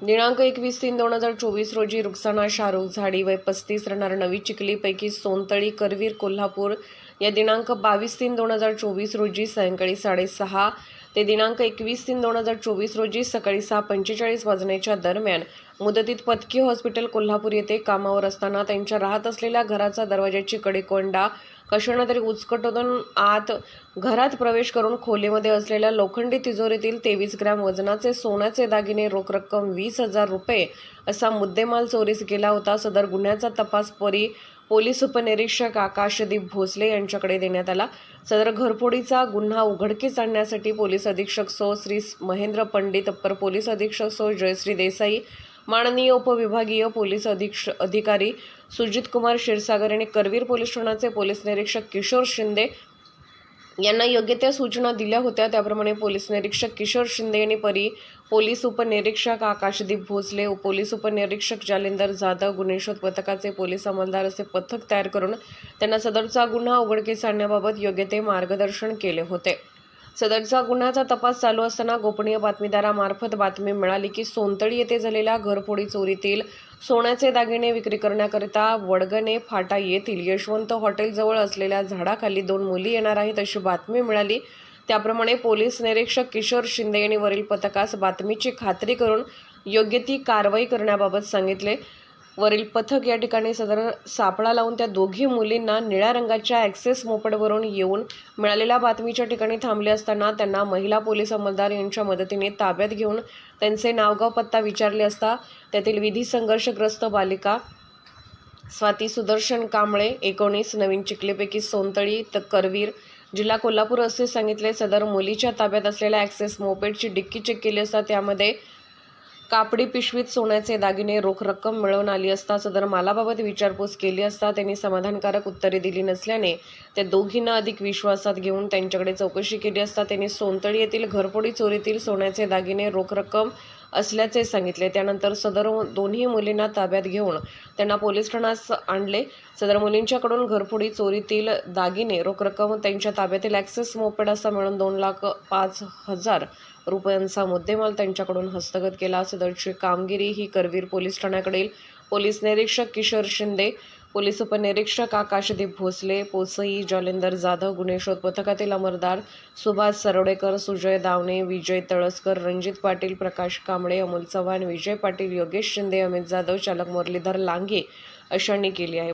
दिनांक एकवीस तीन दोन हजार चोवीस रोजी रुक्साना शाहरुख झाडी वय पस्तीस राहणार नवी चिखलीपैकी सोनतळी करवीर कोल्हापूर. या दिनांक बावीस तीन दोन हजार चोवीस रोजी सायंकाळी साडेसहा ते दिनांक एकवीस तीन दोन हजार चोवीस रोजी सकाळी सहा पंचेचाळीस वाजण्याच्या दरम्यान मुदतीत पतकी हॉस्पिटल कोल्हापूर येथे कामावर असताना त्यांच्या राहत असलेल्या घराचा दरवाजाची कडेकोंडा कशानं तरी उचकटून आत घरात प्रवेश करून खोलीमध्ये असलेल्या लोखंडी तिजोरीतील तेवीस ग्रॅम वजनाचे सोन्याचे दागिने रोख रक्कम वीस हजार रुपये असा मुद्देमाल चोरीस गेला होता. सदर गुन्ह्याचा तपास परी पोलीस उपनिरीक्षक आकाशदीप भोसले यांच्याकडे देण्यात आला. सदर घरफोडीचा गुन्हा उघडकीस आणण्यासाठी पोलीस अधीक्षक सो श्री महेंद्र पंडित अप्पर पोलीस अधीक्षक सो जयश्री देसाई माननीय उपविभागीय पोलीस अधीक्ष अधिकारी सुजित कुमार क्षीरसागर यांनी करवीर पोलीस ठाण्याचे पोलीस निरीक्षक किशोर शिंदे यांना योग्य त्या सूचना दिल्या होत्या. त्याप्रमाणे पोलीस निरीक्षक किशोर शिंदे यांनी परी पोलीस उपनिरीक्षक आकाशदीप भोसले पोलीस उपनिरीक्षक जालिंदर जाधव गुन्हे शोध पथकाचे पोलीस अंमलदार असे पथक तयार करून त्यांना सदरचा गुन्हा उघडकीस आणण्याबाबत योग्य ते मार्गदर्शन केले होते. सदरचा गुन्ह्याचा तपास चालू असताना गोपनीय बातमीदारामार्फत बातमी मिळाली की सोनतळी येथे झालेल्या घरफोडी चोरीतील सोन्याचे दागिने विक्री करण्याकरिता वडगणे फाटा येथील यशवंत हॉटेलजवळ असलेल्या झाडाखाली दोन मुली येणार आहेत अशी बातमी मिळाली. त्याप्रमाणे पोलीस निरीक्षक किशोर शिंदे यांनी वरील पथकास बातमीची खात्री करून योग्य ती कारवाई करण्याबाबत सांगितले. वरील पथक या ठिकाणी सदर सापळा लावून त्या दोघी मुलींना निळ्या रंगाच्या ॲक्सेस मोपडवरून येऊन मिळालेल्या बातमीच्या ठिकाणी थांबले असताना त्यांना महिला पोलीस अंमलदार यांच्या मदतीने ताब्यात घेऊन त्यांचे नावगाव पत्ता विचारले असता त्यातील विधी संघर्षग्रस्त बालिका स्वाती सुदर्शन कांबळे एकोणीस नवीन चिखलेपैकी सोनतळी तर करवीर जिल्हा कोल्हापूर असे सांगितले. सदर मुलीच्या ताब्यात असलेल्या ॲक्सेस मोपेडची डिक्की चेक केली असता त्यामध्ये कापडी पिशवीत सोन्याचे दागिने रोख रक्कम मिळवून आली असता सदर मालाबाबत विचारपूस केली असता त्यांनी समाधानकारक उत्तरे दिली नसल्याने त्या दोघींना अधिक विश्वासात घेऊन त्यांच्याकडे चौकशी केली असता त्यांनी सोनतळी येथील घरफोडी चोरीतील सोन्याचे दागिने रोख रक्कम असल्याचे सांगितले. त्यानंतर सदर दोन्ही मुलींना ताब्यात घेऊन त्यांना पोलीस ठाण्यास आणले. सदर मुलींच्याकडून घरफोडी चोरीतील दागिने रोख रक्कम त्यांच्या ताब्यातील ॲक्सेस मोपेड असा मिळून दोन लाख पाच हजार रुपयांचा मुद्देमाल त्यांच्याकडून हस्तगत केला सदरची कामगिरी ही करवीर पोलीस ठाण्याकडील पोलीस निरीक्षक किशोर शिंदे पोलीस उपनिरीक्षक आकाशदीप भोसले पोसई जालिंदर जाधव गुन्हे शोध पथकातील अमरदार सुभाष सरोडेकर सुजय दावणे विजय तळसकर रणजित पाटील प्रकाश कांबळे अमोल चव्हाण विजय पाटील योगेश शिंदे अमित जाधव चालक मुरलीधर लांगे अशांनी केली आहे.